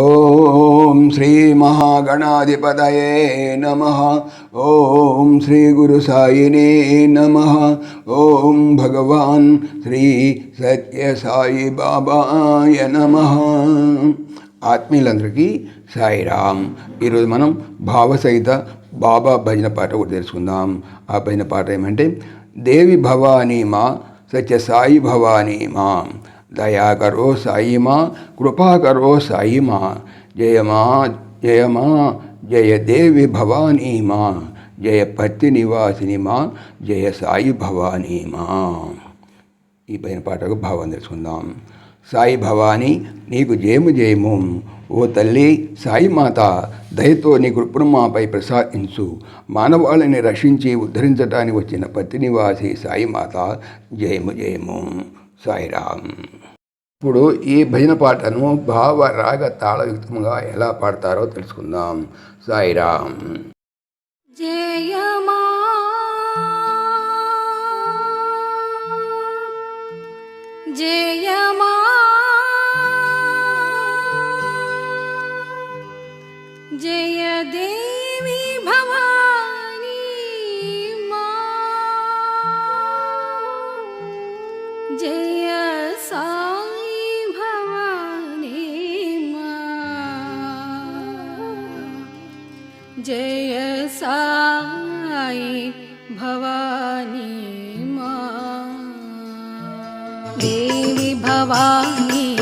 ఓం శ్రీ మహాగణాధిపతయే నమ. ఓం శ్రీ గురు సాయినే నమ. ఓం భగవాన్ శ్రీ సత్య సాయి బాబాయ నమ. ఆత్మీయులందరికీ సాయిరామ్. ఈరోజు మనం భావసహిత బాబా భజన పాట ఒకటి తెలుసుకుందాం. ఆ భజన పాట ఏమంటే దేవి భవానీ మా సత్య సాయి భవానీ మా దయా కరో సాయి మా కృపా కరో సాయి మా జయ జయ దేవి భవానీ మా జయ పత్తి నివాసిని మా జయ సాయి భవానీ మా ఈ పైన పాటకు భావం తెలుసుకుందాం. సాయి భవాని నీకు జయము జయము. ఓ తల్లి సాయి మాత దయతో నీ కృపను మాపై ప్రసాదించు. మానవాళిని రక్షించి ఉద్ధరించడానికి వచ్చిన పత్తి నివాసి సాయి మాత జయము జయము. సాయిరామ్. ఇప్పుడు ఈ భజన పాటను భావ రాగ తాళయుక్తంగా ఎలా పాడతారో తెలుసుకుందాం. సాయిరామ్. జయమా. జయమా. జయ जय साई भवानी मा। देवी भवानी